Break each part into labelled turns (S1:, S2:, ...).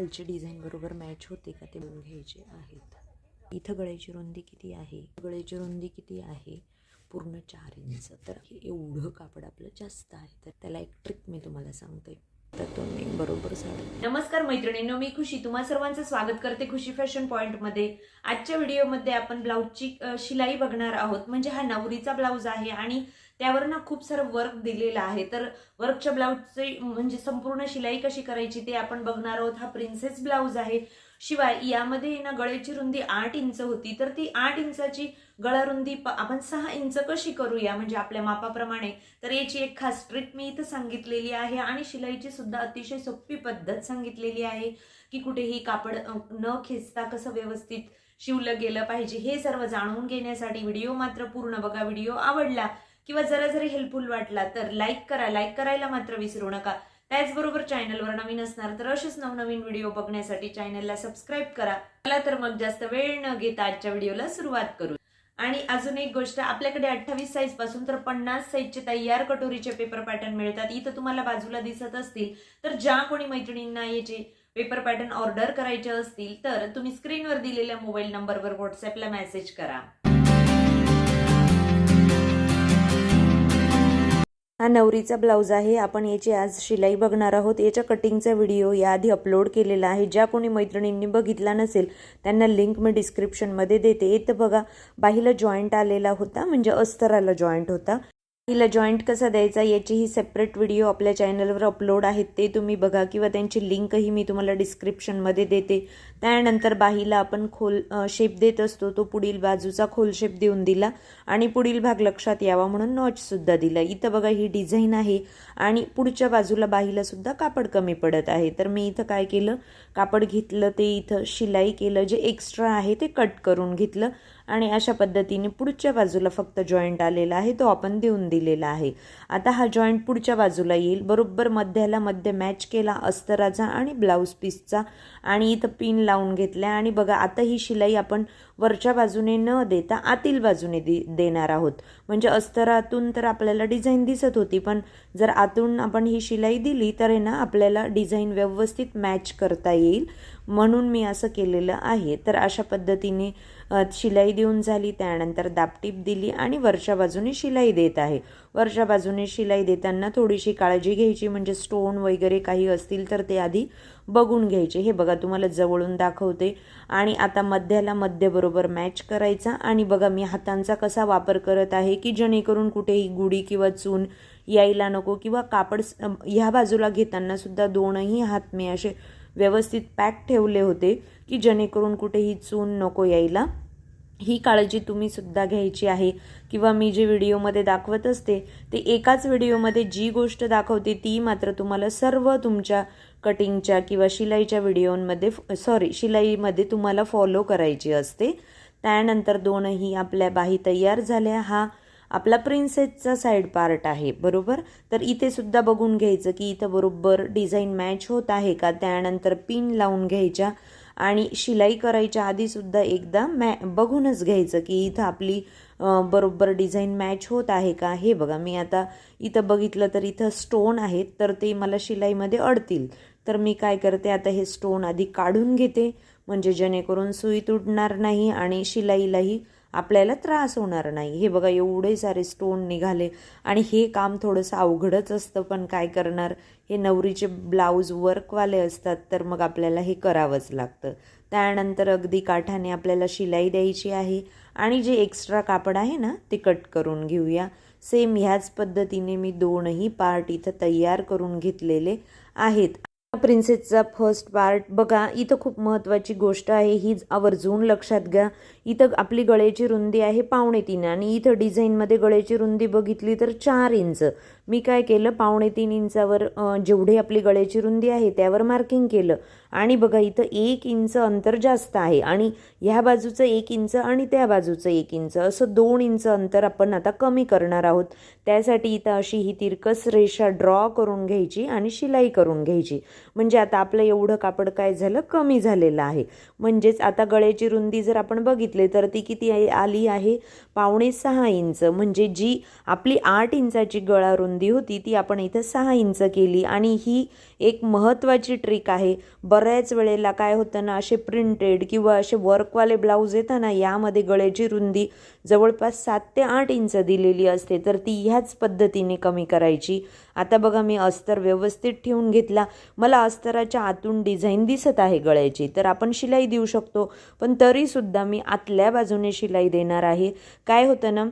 S1: खालची डिझाईन बरोबर मॅच होते का ते बघून घ्यायचे आहेत. इथं गळ्याची रुंदी किती आहे? गळ्याची रुंदी किती आहे? पूर्ण चार इंच तर हे एवढं कापड आपलं जास्त आहे. तर त्याला एक ट्रिक मी तुम्हाला सांगते. तर तुम्ही बरोबर साडी
S2: नमस्कार मैत्रिणींनो मी खुशी. तुम्हा सर्वांचं स्वागत करते खुशी फॅशन पॉइंटमध्ये. आजच्या व्हिडिओमध्ये आपण ब्लाऊजची शिलाई बघणार आहोत. म्हणजे हा नवरीचा ब्लाऊज आहे आणि त्यावर ना खूप सारं वर्क दिलेलं आहे. तर वर्कच्या ब्लाऊजचे म्हणजे संपूर्ण शिलाई कशी करायची ते आपण बघणार आहोत. हा प्रिन्सेस ब्लाऊज आहे. शिवाय यामध्ये ना गळ्याची रुंदी आठ इंच होती. तर ती आठ इंचाची गळा रुंदी प- आपण सहा इंच कशी करूया? म्हणजे आपल्या मापाप्रमाणे. तर याची एक खास ट्रिक मी इथं सांगितलेली आहे आणि शिलाईची सुद्धा अतिशय सोपी पद्धत सांगितलेली आहे की कुठेही कापड न खेचता कसं व्यवस्थित शिवलं गेलं पाहिजे. हे सर्व जाणून घेण्यासाठी व्हिडिओ मात्र पूर्ण बघा. व्हिडिओ आवडला किंवा जरा जरी हेल्पफुल वाटला तर लाईक करा. लाईक करायला मात्र विसरू नका. त्याचबरोबर चॅनलवर नवीन असणार तर असेच नवनवीन व्हिडिओ बघण्यासाठी चॅनलला सबस्क्राईब करा. मला तर मग जास्त वेळ न घेता आजच्या व्हिडिओला सुरुवात करू. आणि अजून एक गोष्ट आपल्याकडे अठ्ठावीस साईजपासून तर पन्नास साईजचे तयार कटोरीचे पेपर पॅटर्न मिळतात. इथं तुम्हाला बाजूला दिसत असतील तर ज्या कोणी मैत्रिणींना याचे पेपर पॅटर्न ऑर्डर करायचे असतील तर तुम्ही स्क्रीनवर दिलेल्या मोबाईल नंबरवर व्हॉट्सअपला मेसेज करा.
S1: हा नवरीचा ब्लाऊज आहे. आपण याची आज शिलाई बघणार आहोत. याच्या कटिंगचा व्हिडिओ याआधी अपलोड केलेला आहे. ज्या कोणी मैत्रिणींनी बघितला नसेल त्यांना लिंक मी डिस्क्रिप्शनमध्ये देते. येतं बघा बाहीला जॉईंट आलेला होता म्हणजे अस्तराला जॉईंट होता. हिला जॉईंट कसा द्यायचा याचीही सेपरेट व्हिडिओ आपल्या चॅनलवर अपलोड आहेत. ते तुम्ही बघा किंवा त्यांची लिंकही मी तुम्हाला डिस्क्रिप्शनमध्ये देते. त्यानंतर बाहीला आपण खोल शेप देत असतो. तो पुढील बाजूचा खोल शेप देऊन दिला आणि पुढील भाग लक्षात यावा म्हणून नॉचसुद्धा दिला. इथं बघा ही डिझाईन आहे आणि पुढच्या बाजूला बाहीलासुद्धा कापड कमी पडत आहे. तर मी इथं काय केलं? कापड घेतलं ते इथं शिलाई केलं. जे एक्स्ट्रा आहे ते कट करून घेतलं. आणि अशा पद्धतीने पुढच्या बाजूला फक्त जॉईंट आलेला आहे तो आपण देऊन दिलेला आहे. आता हा जॉईंट पुढच्या बाजूला येईल. बरोबर मध्याला मध्य मॅच केला अस्तराचा आणि ब्लाऊज पीसचा आणि इथं पिन लावून घेतल्या आणि बघा आता ही शिलाई आपण वरच्या बाजूने न देता आतील बाजूने दे देणार आहोत. म्हणजे अस्तरातून तर आपल्याला डिझाईन दिसत होती पण जर आतून आपण ही शिलाई दिली तर आहे ना आपल्याला डिझाईन व्यवस्थित मॅच करता येईल म्हणून मी असं केलेलं आहे. तर अशा पद्धतीने शिलाई देऊन झाली त्यानंतर दापटीप दिली आणि वरच्या बाजूने शिलाई देत आहे. वरच्या बाजूने शिलाई देताना थोडीशी काळजी घ्यायची म्हणजे स्टोन वगैरे काही असतील तर ते आधी बघून घ्यायचे. हे बघा तुम्हाला जवळून दाखवते. आणि आता मध्याला मध्यबरोबर मॅच करायचा. आणि बघा मी हातांचा कसा वापर करत आहे की जेणेकरून कुठेही गुढी किंवा चून यायला नको किंवा कापड ह्या बाजूला घेताना सुद्धा दोनही हात मी असे व्यवस्थित पॅक ठेवले होते की जेणेकरून कुठेही चून नको यायला. ही काळजी तुम्ही सुद्धा घ्यायची आहे. किंवा मी जे व्हिडिओमध्ये दाखवत असते ते एकाच व्हिडिओमध्ये जी गोष्ट दाखवते ती मात्र तुम्हाला सर्व तुमच्या कटिंगच्या किंवा शिलाईच्या व्हिडिओमध्ये सॉरी शिलाईमध्ये तुम्हाला फॉलो करायची असते. त्यानंतर दोनही आपल्या बाही तयार झाल्या. हा आपला प्रिन्सेसचा साईड पार्ट आहे बरोबर? तर इथे सुद्धा बघून घ्यायचं की इथं बरोबर डिझाईन मॅच होत आहे का? त्यानंतर पिन लावून घ्यायच्या. आणि शिलाई करायच्या आधीसुद्धा एकदा मॅ बघूनच घ्यायचं की इथं आपली बरोबर डिझाईन मॅच होत आहे का? हे बघा मी आता इथं बघितलं तर इथं स्टोन आहेत तर ते मला शिलाईमध्ये अडतील. तर मी काय करते आता हे स्टोन आधी काढून घेते म्हणजे जेणेकरून सुई तुटणार नाही आणि शिलाईलाही आपल्याला त्रास होणार नाही. हे बघा एवढे सारे स्टोन निघाले. आणि हे काम थोडंसं अवघडच असतं पण काय करणार? हे नवरीचे ब्लाऊज वर्कवाले असतात तर मग आपल्याला हे करावंच लागतं. त्यानंतर अगदी काठाने आपल्याला शिलाई द्यायची आहे. आणि जे एक्स्ट्रा कापड आहे ना ते कट करून घेऊया. सेम ह्याच पद्धतीने मी दोनही पार्ट इथं तयार करून घेतलेले आहेत. प्रिन्सेसचा फर्स्ट पार्ट बघा इथं खूप महत्त्वाची गोष्ट आहे. ही आवर्जून लक्षात घ्या. इथं आपली गळ्याची रुंदी आहे पावणे तीन आणि इथं डिझाईनमध्ये गळ्याची रुंदी बघितली तर चार इंच. मी काय केलं? पावणे तीन इंचावर जेवढी आपली गळ्याची रुंदी आहे त्यावर मार्किंग केलं. आणि बघा इथं एक इंच अंतर जास्त आहे आणि ह्या बाजूचं एक इंच आणि त्या बाजूचं एक इंच. असं दोन इंच अंतर आपण आता कमी करणार आहोत. त्यासाठी इथं अशी ही तिरकस रेषा ड्रॉ करून घ्यायची आणि शिलाई करून घ्यायची. म्हणजे आता आपलं एवढं कापड काय झालं? कमी झालेलं आहे. म्हणजेच आता गळ्याची रुंदी जर आपण बघितली तर ती किती आहे- आली आहे पावणे सहा इंच. म्हणजे जी आपली आठ इंचाची गळा रुंदी होती ती आपण इथं सहा इंच केली. आणि ही एक महत्त्वाची ट्रिक आहे. बऱ्याच वेळेला काय होतं ना असे प्रिंटेड किंवा असे वर्कवाले ब्लाऊज येतात ना यामध्ये गळ्याची रुंदी जवळपास सात ते आठ इंच दिलेली असते. तर ती ह्याच पद्धतीने कमी करायची. आता बघा मी अस्तर व्यवस्थित ठेवून घेतला. मला अस्तराच्या आतून डिझाईन दिसत आहे गळ्याची. तर आपण शिलाई देऊ शकतो. पण तरीसुद्धा मी आतल्या बाजूने शिलाई देणार आहे. काय होतं ना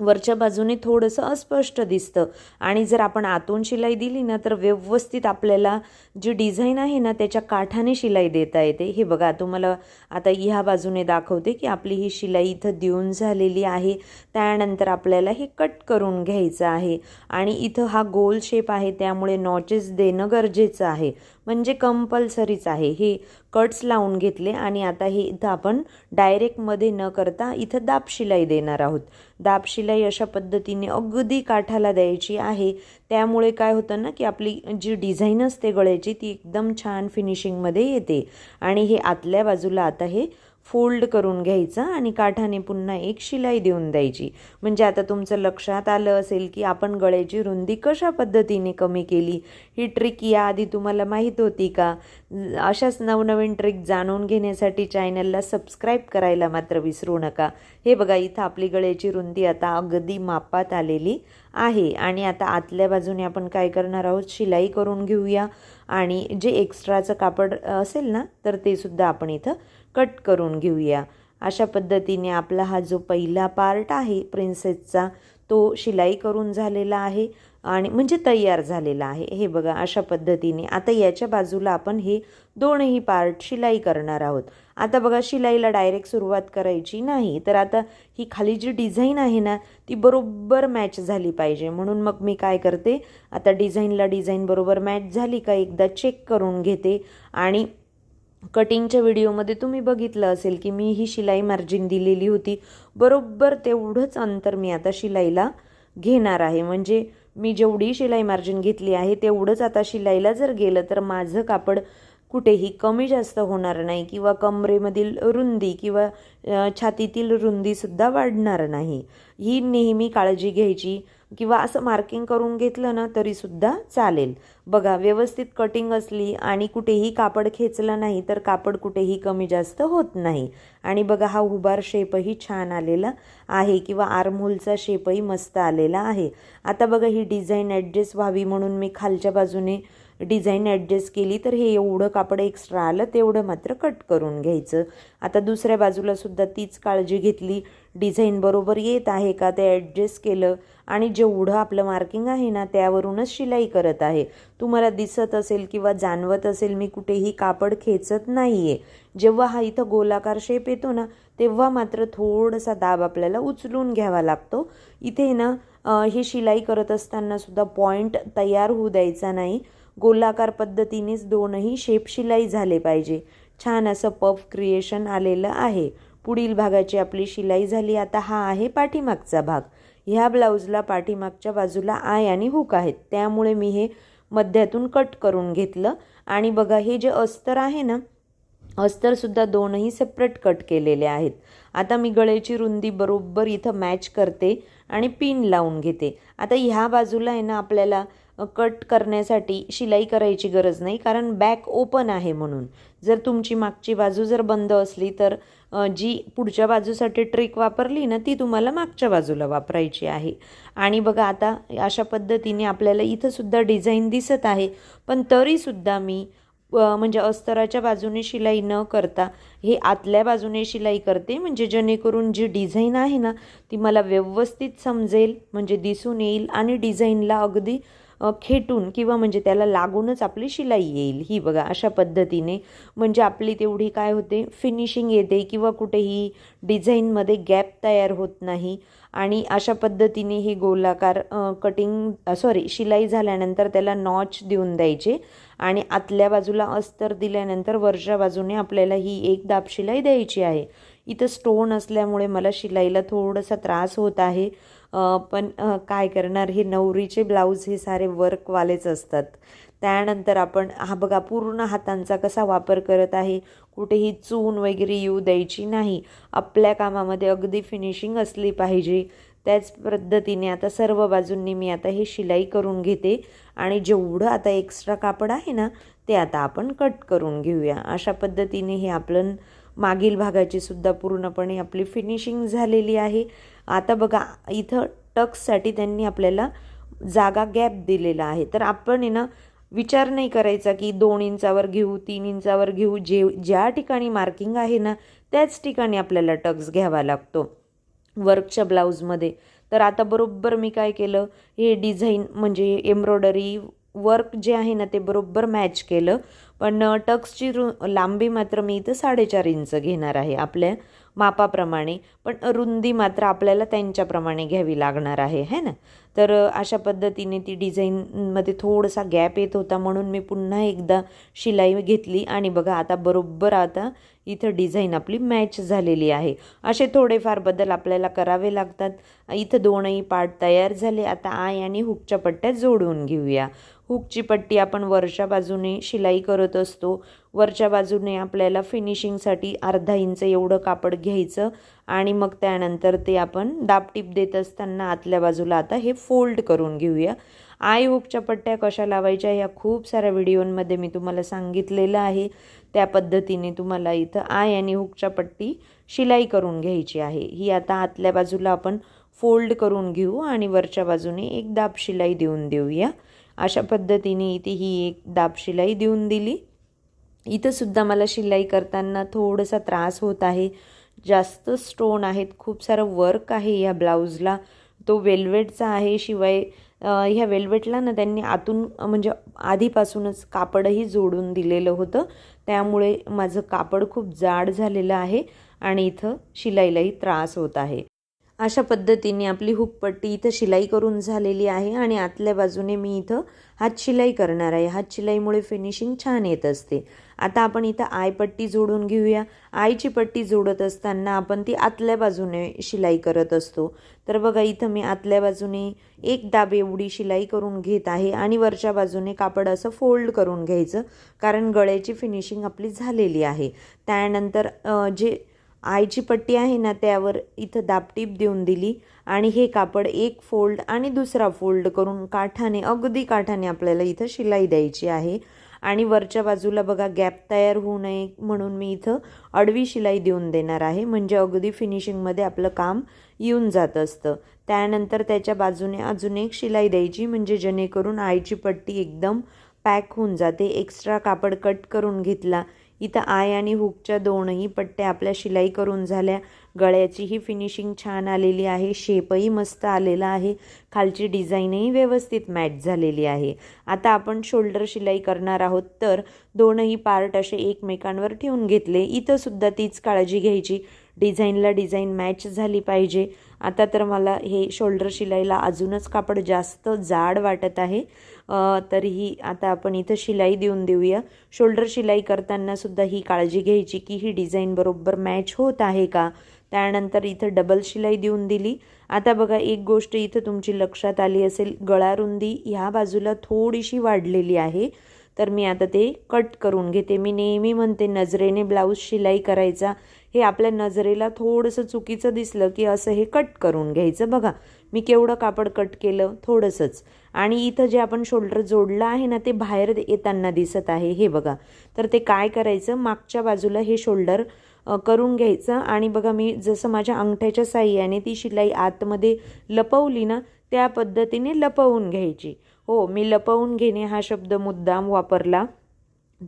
S1: वरच्या बाजूने थोडंसं अस्पष्ट दिसतं. आणि जर आपण आतून शिलाई दिली ना तर व्यवस्थित आपल्याला जी डिझाईन आहे ना त्याच्या काठाने शिलाई देता येते. हे बघा तुम्हाला आता ह्या बाजूने दाखवते की आपली ही शिलाई इथं देऊन झालेली आहे. त्यानंतर आपल्याला हे कट करून घ्यायचं आहे. आणि इथं हा गोल शेप आहे त्यामुळे नॉचेस देणं गरजेचं आहे. म्हणजे कंपल्सरीच आहे. हे कट्स लावून घेतले आणि आता हे इथं आपण डायरेक्टमध्ये न करता इथं दाब शिलाई देणार आहोत. दाब शिलाई अशा पद्धतीने अगदी काठाला द्यायची आहे. त्यामुळे काय होतं ना की आपली जी डिझाईन असते गळ्याची ती एकदम छान फिनिशिंगमध्ये येते. आणि हे आतल्या बाजूला आता हे फोल्ड करून घ्यायचं आणि काठाने पुन्हा एक शिलाई देऊन द्यायची. म्हणजे आता तुमचं लक्षात आलं असेल की आपण गळ्याची रुंदी कशा पद्धतीने कमी केली? ही ट्रिक याआधी तुम्हाला माहीत होती का? अशाच नवनवीन ट्रिक जाणून घेण्यासाठी चॅनलला सबस्क्राईब करायला मात्र विसरू नका. हे बघा इथं आपली गळ्याची रुंदी आता अगदी मापात आलेली आहे. आणि आता आतल्या बाजूने आपण काय करणार आहोत? शिलाई करून घेऊया. आणि जे एक्स्ट्राचं कापड असेल ना तर ते सुद्धा आपण इथं कट करून घेऊया. अशा पद्धतीने आपला हा जो पहिला पार्ट आहे प्रिन्सेसचा तो शिलाई करून झालेला आहे आणि म्हणजे तयार झालेला आहे. हे बघा अशा पद्धतीने आता याच्या बाजूला आपण हे दोनही पार्ट शिलाई करणार आहोत. आता बघा शिलाईला डायरेक्ट सुरुवात करायची नाही तर आता ही खाली जी डिझाईन आहे ना ती बरोबर मॅच झाली पाहिजे. म्हणून मग मी काय करते आता डिझाईनला डिझाईन बरोबर मॅच झाली का एकदा चेक करून घेते आणि कटिंगच्या व्हिडिओमध्ये तुम्ही बघितलं असेल की मी ही शिलाई मार्जिन दिलेली होती. बरोबर तेवढंच अंतर मी आता शिलाईला घेणार आहे. म्हणजे मी जेवढी शिलाई मार्जिन घेतली आहे तेवढंच आता शिलाईला जर गेलं तर माझं कापड कुठेही कमी जास्त होणार नाही किंवा कमरेमधील रुंदी किंवा छातीतील रुंदीसुद्धा वाढणार नाही. ही नेहमी काळजी घ्यायची. किंवा असं मार्किंग करून घेतलं ना तरीसुद्धा चालेल. बघा व्यवस्थित कटिंग असली आणि कुठेही कापड खेचलं नाही तर कापड कुठेही कमी जास्त होत नाही. आणि बघा हा उभार शेपही छान आलेला आहे किंवा आर्महोलचा शेपही मस्त आलेला आहे. आता बघा ही डिझाईन ॲडजस्ट व्हावी म्हणून मी खालच्या बाजूने डिझाईन ॲडजस्ट केली तर हे एवढं कापड एक्स्ट्रा आलं तेवढं मात्र कट करून घ्यायचं. आता दुसऱ्या बाजूला सुद्धा तीच काळजी घेतली. डिझाईन बरोबर येत आहे का? ते ॲडजस्ट केलं आणि जेवढं आपलं मार्किंग आहे ना त्यावरूनच शिलाई करत आहे. तुम्हाला दिसत असेल किंवा जाणवत असेल मी कुठेही कापड खेचत नाही आहे जेव्हा हा इथं गोलाकार शेप येतो ना तेव्हा मात्र थोडासा दाब आपल्याला उचलून घ्यावा लागतो. इथे ना हे शिलाई करत असताना सुद्धा पॉईंट तयार होऊ द्यायचा नाही. गोलाकार पद्धतीनेच दोनही शेप शिलाई झाले पाहिजे. छान असं पफ क्रिएशन आलेलं आहे. पुढील भागाची आपली शिलाई झाली. आता हा आहे पाठीमागचा भाग. ह्या ब्लाऊजला पाठीमागच्या बाजूला आय आणि हुक आहेत. त्यामुळे मी हे मध्यातून कट करून घेतलं. आणि बघा हे जे अस्तर आहे ना अस्तरसुद्धा दोनही सेपरेट कट केलेले आहेत. आता मी गळ्याची रुंदी बरोबर इथं मॅच करते आणि पिन लावून घेते. आता ह्या बाजूला आहे ना आपल्याला कट करण्यासाठी शिलाई करायची गरज नाही कारण बॅक ओपन आहे म्हणून. जर तुमची मागची बाजू जर बंद असली तर जी पुढच्या बाजूसाठी ट्रिक वापरली ना ती तुम्हाला मागच्या बाजूला वापरायची आहे. आणि बघा आता अशा पद्धतीने आपल्याला इथंसुद्धा डिझाईन दिसत आहे पण तरीसुद्धा मी म्हणजे अस्तराच्या बाजूने शिलाई न करता हे आतल्या बाजूने शिलाई करते. म्हणजे जेणेकरून जी डिझाईन आहे ना ती मला व्यवस्थित समजेल म्हणजे दिसून येईल आणि डिझाईनला अगदी खेटून किंवा म्हणजे त्याला लागूनच आपली शिलाई येईल. ही बघा अशा पद्धतीने म्हणजे आपली तेवढी काय होते? फिनिशिंग येते किंवा कुठेही डिझाईनमध्ये गॅप तयार होत नाही. आणि अशा पद्धतीने ही गोलाकार कटिंग सॉरी शिलाई झाल्यानंतर त्याला नॉच देऊन द्यायचे. आणि आतल्या बाजूला अस्तर दिल्यानंतर वरच्या बाजूने आपल्याला ही एक दाब शिलाई द्यायची आहे. इथं स्टोन असल्यामुळे मला शिलाईला थोडासा त्रास होत आहे. पण काय करणार? हे नवरीचे ब्लाऊज हे सारे वर्कवालेच असतात. त्यानंतर आपण हा बघा पूर्ण हातांचा कसा वापर करत आहे? कुठेही चून वगैरे येऊ द्यायची नाही. आपल्या कामामध्ये अगदी फिनिशिंग असली पाहिजे. त्याच पद्धतीने आता सर्व बाजूंनी मी आता हे शिलाई करून घेते. आणि जेवढं आता एक्स्ट्रा कापड आहे ना ते आता आपण कट करून घेऊया. अशा पद्धतीने हे आपलं मागील भागाची सुद्धा पूर्णपणे आपली फिनिशिंग झालेली आहे. आता बघा इथं टक्ससाठी त्यांनी आपल्याला जागा गॅप दिलेला आहे. तर आपण आहे ना विचार नाही करायचा की दोन इंचावर घेऊ तीन इंचावर घेऊ जे ज्या ठिकाणी मार्किंग आहे ना त्याच ठिकाणी आपल्याला टक्स घ्यावा लागतो. वर्कच्या ब्लाऊजमध्ये तर आता बरोबर मी काय केलं? हे डिझाईन म्हणजे एम्ब्रॉयडरी वर्क जे आहे ना ते बरोबर मॅच केलं. पण टक्सची रु लांबी मात्र मी इथं साडेचार इंच घेणार आहे. आपल्या मापाप्रमाणे पण रुंदी मात्र आपल्याला त्यांच्याप्रमाणे घ्यावी लागणार आहे है ना? तर अशा पद्धतीने ती डिझाईनमध्ये थोडासा गॅप येत होता म्हणून मी पुन्हा एकदा शिलाई घेतली आणि बघा आता बरोबर आता इथं डिझाईन आपली मॅच झालेली आहे. असे थोडेफार बदल आपल्याला करावे लागतात. इथं दोनही पार्ट तयार झाले. आता आय आणि हुकच्या पट्ट्या जोडून घेऊया. हुकची पट्टी आपण वरच्या बाजूने शिलाई करत असतो. वरच्या बाजूने आपल्याला फिनिशिंगसाठी अर्धा इंच एवढं कापड घ्यायचं आणि मग त्यानंतर ते आपण दाबटीप देत असताना आतल्या बाजूला आता हे फोल्ड करून घेऊया. आय हुकच्या पट्ट्या कशा लावायच्या ह्या खूप साऱ्या व्हिडिओंमध्ये मी तुम्हाला सांगितलेलं आहे. त्या पद्धतीने तुम्हाला इथं आय आणि हुकच्या पट्टी शिलाई करून घ्यायची आहे. ही आता आतल्या बाजूला आपण फोल्ड करून घेऊ आणि वरच्या बाजूने एक दाब शिलाई देऊन देऊया. अशा पद्धतीने इथे ही एक दाब शिलाई देऊन दिली. इथंसुद्धा मला शिलाई करताना थोडासा त्रास होत आहे. जास्त स्टोन आहेत खूप सारं वर्क आहे या ब्लाऊजला. तो वेल्वेटचा आहे शिवाय ह्या वेल्वेटला ना त्यांनी आतून म्हणजे आधीपासूनच कापडही जोडून दिलेलं होतं. त्यामुळे माझं कापड खूप जाड झालेलं आहे आणि इथं शिलाईलाही त्रास होत आहे. अशा पद्धतीने आपली हुकपट्टी इथं शिलाई करून झालेली आहे आणि आतल्या बाजूने मी इथं हात शिलाई करणार आहे. हात शिलाईमुळे फिनिशिंग छान येत असते. आता आपण इथं आय पट्टी जोडून घेऊया. आईची पट्टी जोडत असताना आपण ती आतल्या बाजूने शिलाई करत असतो. तर बघा इथं मी आतल्या बाजूने एक दाब एवढी शिलाई करून घेत आहे आणि वरच्या बाजूने कापड असं फोल्ड करून घ्यायचं कारण गळ्याची फिनिशिंग आपली झालेली आहे. त्यानंतर जे आयची पट्टी आहे ना त्यावर इथं दाबटीप देऊन दिली आणि हे कापड एक फोल्ड आणि दुसरा फोल्ड करून काठाने अगदी काठाने आपल्याला इथं शिलाई द्यायची आहे. आणि वरच्या बाजूला बघा गॅप तयार होऊ नये म्हणून मी इथं अडवी शिलाई देऊन देणार आहे. म्हणजे अगदी फिनिशिंगमध्ये आपलं काम येऊन जात असतं. त्यानंतर त्याच्या बाजूने अजून एक शिलाई द्यायची म्हणजे जेणेकरून आईची पट्टी एकदम पॅक होऊन जाते. एक्स्ट्रा कापड कट करून घेतला इथं आय आणि हुकच्या दोनही पट्ट्या आपल्या शिलाई करून झाल्या. गळ्याचीही फिनिशिंग छान आलेली आहे. शेपही मस्त आलेला आहे. खालची डिझाईनही व्यवस्थित मॅच झालेली आहे. आता आपण शोल्डर शिलाई करणार आहोत. तर दोनही पार्ट असे एकमेकांवर ठेवून घेतले. इथंसुद्धा तीच काळजी घ्यायची. डिझाईनला डिझाईन मॅच झाली पाहिजे. आता तर मला हे शोल्डर शिलाईला अजूनच कापड जास्त जाड वाटत आहे. तरीही आता आपण इथं शिलाई देऊन देऊया. शोल्डर शिलाई करताना सुद्धा ही काळजी घ्यायची की ही डिझाईन बरोबर मॅच होत आहे का? त्यानंतर इथं डबल शिलाई देऊन दिली. आता बघा एक गोष्ट इथं तुमची लक्षात आली असेल. गळारुंदी ह्या बाजूला थोडीशी वाढलेली आहे. तर मी आता ते कट करून घेते. मी नेहमी म्हणते नजरेने ब्लाऊज शिलाई करायचा. हे आपल्या नजरेला थोडंसं चुकीचं दिसलं की असं हे कट करून घ्यायचं. बघा मी केवढं कापड कट केलं थोडंसंच. आणि इथं जे आपण शोल्डर जोडलं आहे ना ते बाहेर येताना दिसत आहे. हे बघा तर ते काय करायचं? मागच्या बाजूला हे शोल्डर करून घ्यायचं. आणि बघा मी जसं माझ्या अंगठ्याच्या साह्याने ती शिलाई आतमध्ये लपवली ना त्या पद्धतीने लपवून घ्यायची. हो मी लपवून घेणे हा शब्द मुद्दाम वापरला.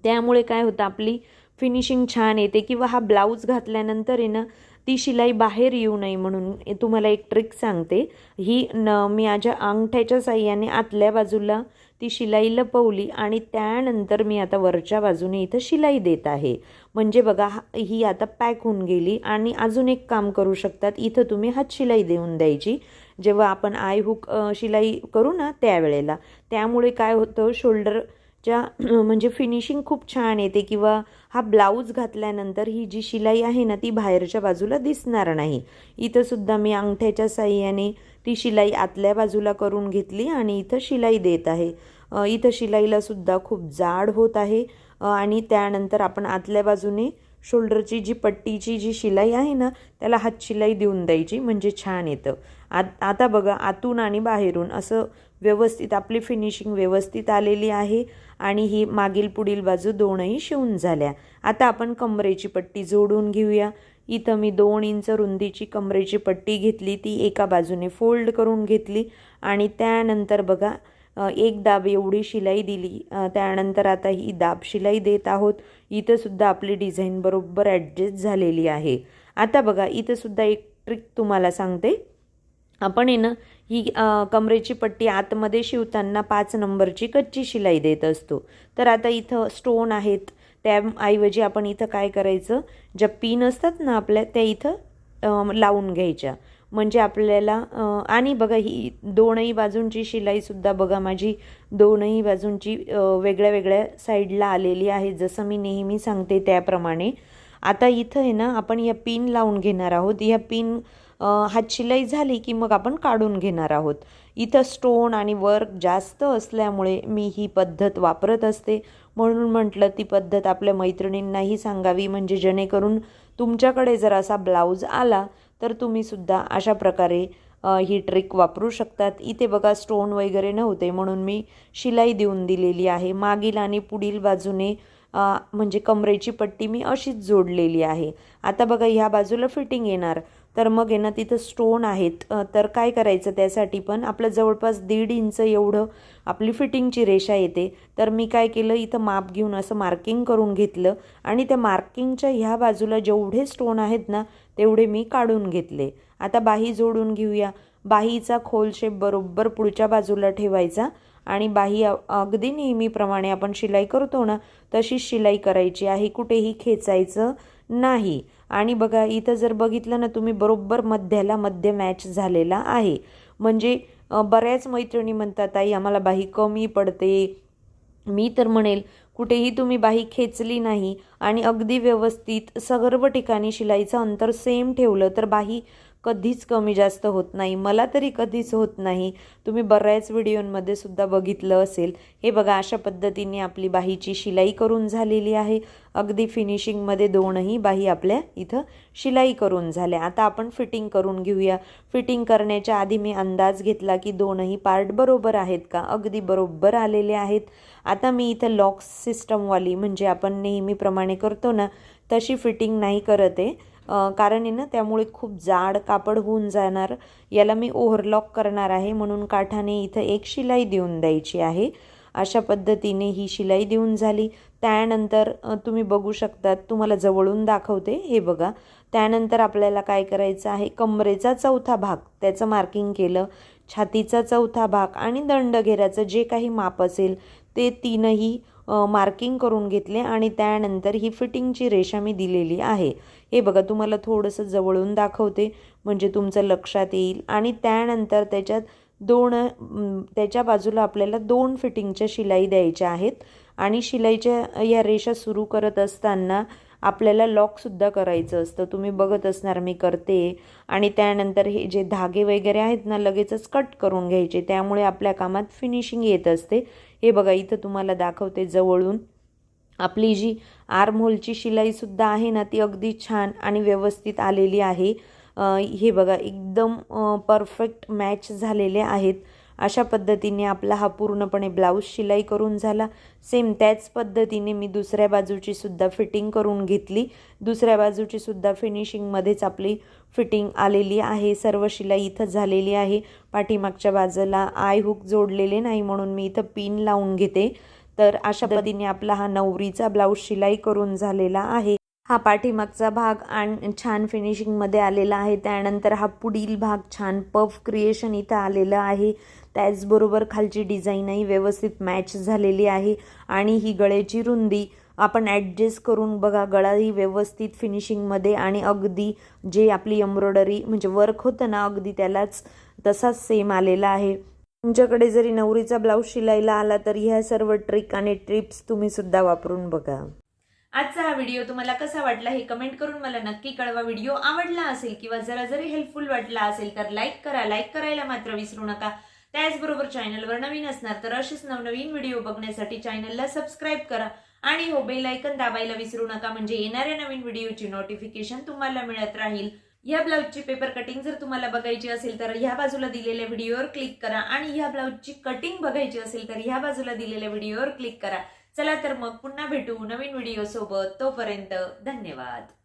S1: त्यामुळे काय होतं आपली फिनिशिंग छान येते किंवा हा ब्लाऊज घातल्यानंतर आहे ना ती शिलाई बाहेर येऊ नये म्हणून तुम्हाला एक ट्रिक सांगते. ही न मी माझ्या अंगठ्याच्या साह्याने आतल्या बाजूला ती शिलाई लपवली आणि त्यानंतर मी आता वरच्या बाजूने इथं शिलाई देत आहे. म्हणजे बघा ही आता पॅक होऊन गेली आणि अजून एक काम करू शकतात. इथं तुम्ही हात शिलाई देऊन द्यायची. जेव्हा आपण आय हुक शिलाई करू ना त्यावेळेला त्यामुळे काय होतं शोल्डर च्या म्हणजे फिनिशिंग खूप छान येते किंवा हा ब्लाऊज घातल्यानंतर ही जी शिलाई आहे ना ती बाहेरच्या बाजूला दिसणार नाही. इथं सुद्धा मी अंगठ्याच्या साह्याने ती शिलाई आतल्या बाजूला करून घेतली आणि इथं शिलाई देत आहे. इथं शिलाईला सुद्धा खूप जाड होत आहे. आणि त्यानंतर आपण आतल्या बाजूने शोल्डरची जी पट्टीची जी शिलाई आहे ना त्याला हात शिलाई देऊन द्यायची म्हणजे छान येतं. आत आता बघा आतून आणि बाहेरून असं व्यवस्थित आपली फिनिशिंग व्यवस्थित आलेली आहे. आणि ही मागील पुढील बाजू दोनही शिवून झाल्या. आता आपण कमरेची पट्टी जोडून घेऊया. इथं मी दोन इंच रुंदीची कमरेची पट्टी घेतली. ती एका बाजूने फोल्ड करून घेतली. आणि त्यानंतर बघा एक दाब एवढी शिलाई दिली. त्यानंतर आता ही दाब शिलाई देत आहोत. इथंसुद्धा आपली डिझाईन बरोबर ॲडजस्ट झालेली आहे. आता बघा इथंसुद्धा एक ट्रिक तुम्हाला सांगते. आपण आहे ना ही कमरेची पट्टी आतमध्ये शिवताना पाच नंबरची कच्ची शिलाई देत असतो. तर आता इथं स्टोन आहेत. त्याऐवजी आपण इथं काय करायचं? ज्या पिन असतात ना आपल्या त्या इथं लावून घ्यायच्या. म्हणजे आपल्याला आणि बघा ही दोनही बाजूंची शिलाईसुद्धा बघा माझी दोनही बाजूंची वेगळ्या वेगळ्या साईडला आलेली आहे. जसं मी नेहमी सांगते त्याप्रमाणे. आता इथं आहे ना आपण या पिन लावून घेणार आहोत. या पिन हात शिलाई झाली की मग आपण काढून घेणार आहोत. इथं स्टोन आणि वर्क जास्त असल्यामुळे मी ही पद्धत वापरत असते. म्हणून म्हटलं ती पद्धत आपल्या मैत्रिणींनाही सांगावी म्हणजे जेणेकरून तुमच्याकडे जर असा ब्लाऊज आला तर तुम्हीसुद्धा अशा प्रकारे ही ट्रिक वापरू शकतात. इथे बघा स्टोन वगैरे नव्हते म्हणून मी शिलाई देऊन दिलेली आहे. मागील आणि पुढील बाजूने म्हणजे कमरेची पट्टी मी अशीच जोडलेली आहे. आता बघा ह्या बाजूला फिटिंग येणार. तर मग आहे ना तिथं स्टोन आहेत. तर काय करायचं त्यासाठी पण आपलं जवळपास दीड इंच एवढं आपली फिटिंगची रेषा येते. तर मी काय केलं इथं माप घेऊन असं मार्किंग करून घेतलं आणि त्या मार्किंगच्या ह्या बाजूला जेवढे स्टोन आहेत ना तेवढे मी काढून घेतले. आता बाही जोडून घेऊया. बाहीचा खोल शेप बरोबर पुढच्या बाजूला ठेवायचा. आणि बाही अगदी नेहमीप्रमाणे आपण शिलाई करतो ना तशीच शिलाई करायची आहे. कुठेही खेचायचं नाही. आणि बघा इथं जर बघितलं ना तुम्ही बरोबर मध्याला मध्य मॅच झालेला आहे. म्हणजे बऱ्याच मैत्रिणी म्हणतात आई आम्हाला बाही कमी पडते. मी तर म्हणेल कुठेही तुम्ही बाही खेचली नाही आणि अगदी व्यवस्थित सर्व ठिकाणी शिलाईचं अंतर सेम ठेवलं तर बाही कधीच कमी जास्त होत नाही मला तरी कधीच होत नाही. तुम्ही बऱ्याच व्हिडिओंमध्ये सुद्धा बघितलं असेल. हे बघा अशा पद्धतीने आपली बाहीची शिलाई करून झालेली आहे. अगदी फिनिशिंगमध्ये दोनही बाही आपल्या इथं शिलाई करून झाल्या. आता आपण फिटिंग करून घेऊया. फिटिंग करण्याच्या आधी मी अंदाज घेतला की दोनही पार्ट बरोबर आहेत का? अगदी बरोबर आलेले आहेत. आता मी इथं लॉक सिस्टमवाली म्हणजे आपण नेहमीप्रमाणे करतो ना तशी फिटिंग नाही करत आहे. कारण आहे ना त्यामुळे खूप जाड कापड होऊन जाणार. याला मी ओव्हरलॉक करणार आहे म्हणून काठाने इथं एक शिलाई देऊन द्यायची आहे. अशा पद्धतीने ही शिलाई देऊन झाली. त्यानंतर तुम्ही बघू शकतात तुम्हाला जवळून दाखवते हे बघा. त्यानंतर आपल्याला काय करायचं आहे कमरेचा चौथा भाग त्याचं मार्किंग केलं. छातीचा चौथा भाग आणि दंडघेराचं जे काही माप असेल ते तीनही मार्किंग करून घेतले आणि त्यानंतर ही फिटिंगची रेषा मी दिलेली आहे. हे बघा तुम्हाला थोडंसं जवळून दाखवते म्हणजे तुमचं लक्षात येईल. आणि त्यानंतर त्याच्यात दोन त्याच्या बाजूला आपल्याला दोन फिटिंगच्या शिलाई द्यायच्या आहेत. आणि शिलाईच्या या रेषा सुरू करत असताना आपल्याला लॉकसुद्धा करायचं असतं. तुम्ही बघत असणार मी करते. आणि त्यानंतर हे जे धागे वगैरे आहेत ना लगेचच कट करून घ्यायचे. त्यामुळे आपल्या कामात फिनिशिंग येत असते. हे बघा इथं तुम्हाला दाखवते जवळून. आपली जी आर्महोलची शिलाईसुद्धा आहे ना ती अगदी छान आणि व्यवस्थित आलेली आहे. हे बघा एकदम परफेक्ट मॅच झालेले आहेत. अशा पद्धतीने आपला हा पूर्णपणे ब्लाऊज शिलाई करून झाला. सेम त्याच पद्धतीने मी दुसऱ्या बाजूची सुद्धा फिटिंग करून घेतली. दुसऱ्या बाजूची सुद्धा फिनिशिंगमध्येच आपली फिटिंग आलेली आहे. सर्व शिलाई इथं झालेली आहे. पाठीमागच्या बाजूला आय हुक जोडलेले नाही म्हणून मी इथं पिन लावून घेते. तर अशा पद्धतीने आपला हा नवरीचा ब्लाऊज शिलाई करून झालेला आहे. हा पाठीमागचा भाग आणि छान फिनिशिंगमध्ये आलेला आहे. त्यानंतर हा पुढील भाग छान पफ क्रिएशन इथं आलेलं आहे. त्याचबरोबर खालची डिझाईनही व्यवस्थित मॅच झालेली आहे. आणि ही गळ्याची रुंदी आपण ॲडजस्ट करून बघा गळाही व्यवस्थित फिनिशिंगमध्ये आणि अगदी जे आपली एम्ब्रॉयडरी म्हणजे वर्क होतं ना अगदी त्यालाच तसाच सेम आलेला आहे. तुमच्याकडे जरी नवरीचा ब्लाऊज शिलायला आला तर ह्या सर्व ट्रिक आणि टिप्स तुम्हीसुद्धा वापरून बघा.
S2: आजचा हा व्हिडिओ तुम्हाला कसा वाटला हे कमेंट करून मला नक्की कळवा. व्हिडिओ आवडला असेल किंवा जरा जरी हेल्पफुल वाटला असेल तर लाईक करा. लाईक करायला मात्र विसरू नका. त्याचबरोबर चॅनलवर नवीन असणार तर असेच नवनवीन व्हिडिओ बघण्यासाठी चॅनलला सबस्क्राईब करा. आणि हो बेल ऐकन दाबायला विसरू नका. म्हणजे येणाऱ्या नवीन व्हिडिओची नोटिफिकेशन तुम्हाला मिळत राहील. या ब्लाऊजची पेपर कटिंग जर तुम्हाला बघायची असेल तर ह्या बाजूला दिलेल्या व्हिडिओवर क्लिक करा. आणि ह्या ब्लाऊजची कटिंग बघायची असेल तर ह्या बाजूला दिलेल्या व्हिडिओवर क्लिक करा. चला तर मग पुन्हा भेटू नवीन व्हिडिओ सोबत. तोपर्यंत धन्यवाद.